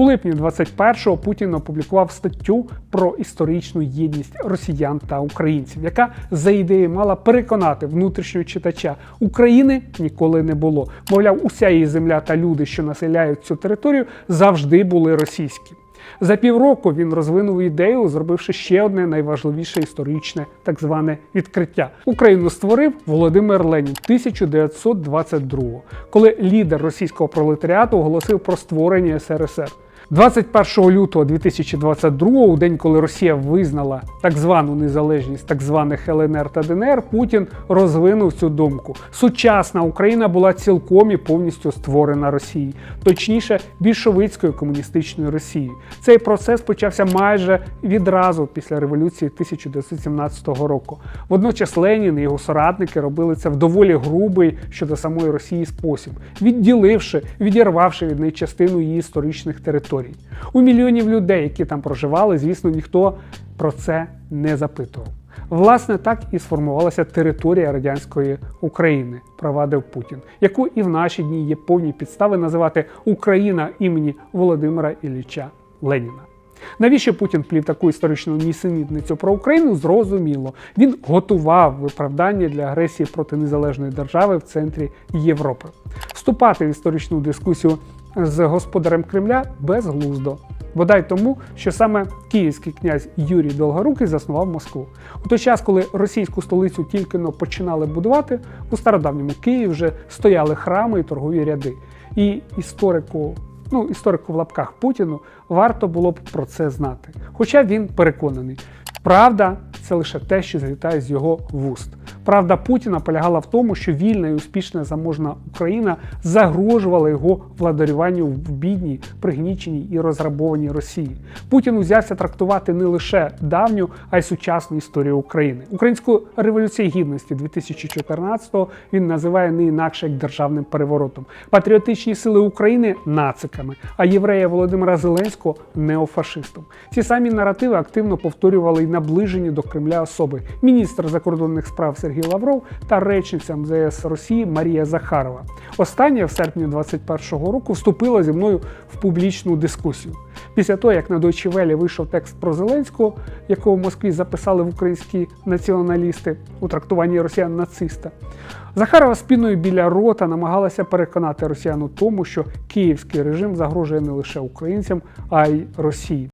У липні 21-го Путін опублікував статтю про історичну єдність росіян та українців, яка за ідеєю мала переконати внутрішнього читача України ніколи не було. Мовляв, уся її земля та люди, що населяють цю територію, завжди були російські. За півроку він розвинув ідею, зробивши ще одне найважливіше історичне так зване відкриття. Україну створив Володимир Ленін 1922-го, коли лідер російського пролетаріату оголосив про створення СРСР. 21 лютого 2022, у день, коли Росія визнала так звану незалежність так званих ЛНР та ДНР, Путін розвинув цю думку. Сучасна Україна була цілком і повністю створена Росією, точніше, більшовицькою комуністичною Росією. Цей процес почався майже відразу після революції 1917 року. Водночас Ленін і його соратники робили це в доволі грубий щодо самої Росії спосіб, відділивши, відірвавши від неї частину її історичних територій. У мільйонів людей, які там проживали, звісно, ніхто про це не запитував. Власне, так і сформувалася територія радянської України, провадив Путін, яку і в наші дні є повні підстави називати Україна імені Володимира Ілліча Леніна. Навіщо Путін плів таку історичну нісенітницю про Україну? Зрозуміло. Він готував виправдання для агресії проти незалежної держави в центрі Європи. Вступати в історичну дискусію з господарем Кремля безглуздо. Бодай тому, що саме київський князь Юрій Долгорукий заснував Москву. У той час, коли російську столицю тільки но починали будувати, у стародавньому Києві вже стояли храми і торгові ряди. І історику ну, історику в лапках Путіну, варто було б про це знати. Хоча він переконаний, правда це лише те, що злітає з його вуст. Правда Путіна полягала в тому, що вільна і успішна заможна Україна загрожувала його владарюванню в бідній, пригніченій і розграбованій Росії. Путін узявся трактувати не лише давню, а й сучасну історію України. Українську революцію гідності 2014-го він називає не інакше як державним переворотом. Патріотичні сили України нациками, а єврея Володимира Зеленського неофашистом. Ці самі наративи активно повторювали й наближені до Кремля особи міністр закордонних справ Сергій Лавров та речниця МЗС Росії Марія Захарова. Остання в серпні 2021 року вступила зі мною в публічну дискусію. Після того, як на Deutsche Welle вийшов текст про Зеленського, якого в Москві записали в українські націоналісти у трактуванні росіян нациста, Захарова спіною біля рота намагалася переконати росіян у тому, що київський режим загрожує не лише українцям, а й Росії.